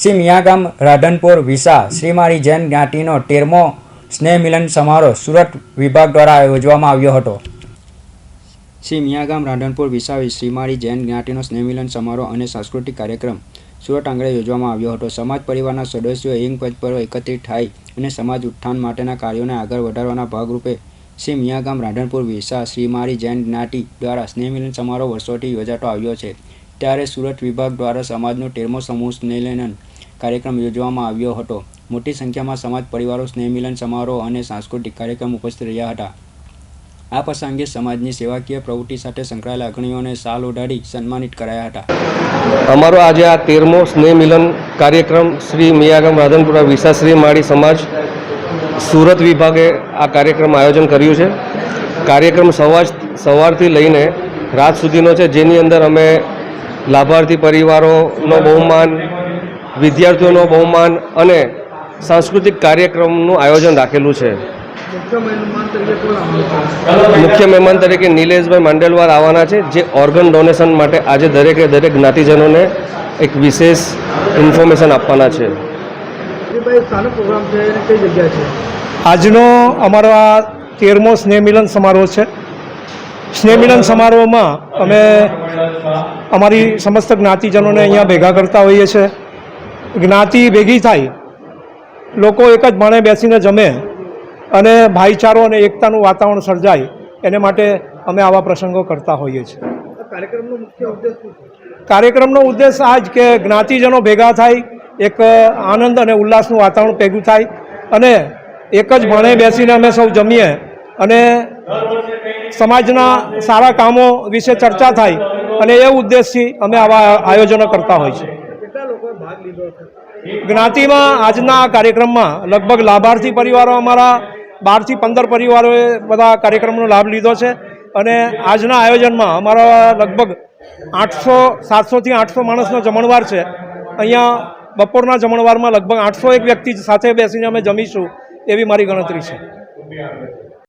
શ્રી મિયાગામ રાધનપુર, વિસા, શ્રીમાળી જૈન જ્ઞાતિનો તેરમો સ્નેહ મિલન સમારોહ સુરત વિભાગ દ્વારા યોજવામાં આવ્યો હતો. શ્રી મિયાગામ રાધનપુર, વિસા શ્રીમાળી જૈન જ્ઞાતિનો સ્નેહ મિલન સમારોહ અને સાંસ્કૃતિક કાર્યક્રમ સુરત આંગણે યોજવામાં આવ્યો હતો. સમાજ પરિવારના સદસ્યો હિંગ પદ પર એકત્રિત થાય અને સમાજ ઉત્થાન માટેના કાર્યોને આગળ વધારવાના ભાગરૂપે શ્રી મિયાગામ રાધનપુર, વિસા શ્રીમાળી જૈન જ્ઞાતિ દ્વારા સ્નેહ મિલન સમારોહ વર્ષોથી યોજાતો આવ્યો છે. ત્યારે સુરત વિભાગ દ્વારા સમાજનો તેરમો સમૂહ સ્નેહમિલન કાર્યક્રમ યોજવામાં આવ્યો હતો. મોટી સંખ્યામાં સમાજ પરિવારો સ્નેહમિલન સમારોહ અને સાંસ્કૃતિક કાર્યક્રમ ઉપસ્થિત રહ્યા હતા. આ પ્રસંગે સમાજની સેવાકીય પ્રવૃત્તિ સાથે સંકળાયેલા અગ્રણીઓને સાલ ઓઢાડી સન્માનિત કરાયા હતા. અમારો આજે આ તેરમો સ્નેહ મિલન કાર્યક્રમ શ્રી મિયાગામ રાધનપુરા વિશાશ્રી માળી સમાજ સુરત વિભાગે આ કાર્યક્રમ આયોજન કર્યું છે. કાર્યક્રમ સવાર સવારથી લઈને રાત સુધીનો છે, જેની અંદર અમે લાભાર્થી પરિવારોનો બહુમાન, વિદ્યાર્થીઓનો બહુમાન અને સાંસ્કૃતિક કાર્યક્રમનું આયોજન રાખેલું છે. મુખ્ય મહેમાન તરીકે નિલેશભાઈ માંડેલવાર આવવાના છે, જે ઓર્ગન ડોનેશન માટે આજે દરેકે દરેક જ્ઞાતિજનોને એક વિશેષ ઇન્ફોર્મેશન આપવાના છે. આજનો અમારો આ તેરમો સ્નેહ મિલન સમારોહ છે. સ્નેહ મિલન સમારોહમાં અમે અમારી સમસ્ત જ્ઞાતિજનોને અહીંયા ભેગા કરતા હોઈએ છીએ જ્ઞાતિ ભેગી થાય લોકો એક જ ભાણે બેસીને જમે અને ભાઈચારો અને એકતાનું વાતાવરણ સર્જાય એને માટે અમે આવા પ્રસંગો કરતા હોઈએ છીએ. કાર્યક્રમનો મુખ્ય ઉદ્દેશ કાર્યક્રમનો ઉદ્દેશ આ જ કે જ્ઞાતિજનો ભેગા થાય એક આનંદ અને ઉલ્લાસનું વાતાવરણ ભેગું થાય અને એક જ ભણે બેસીને અમે સૌ જમીએ અને સમાજના સારા કામો વિશે ચર્ચા થાય અને એ ઉદ્દેશથી અમે આવા આયોજનો કરતા હોય છે. જ્ઞાતિમાં આજના કાર્યક્રમમાં લગભગ લાભાર્થી પરિવારો અમારા, બારથી પંદર પરિવારોએ બધા કાર્યક્રમનો લાભ લીધો છે અને આજના આયોજનમાં અમારા લગભગ આઠસો, સાતસોથી આઠસો માણસનો જમણવાર છે. અહીંયા બપોરના જમણવારમાં લગભગ આઠસો એક વ્યક્તિ સાથે બેસીને અમે જમીશું એવી મારી ગણતરી છે.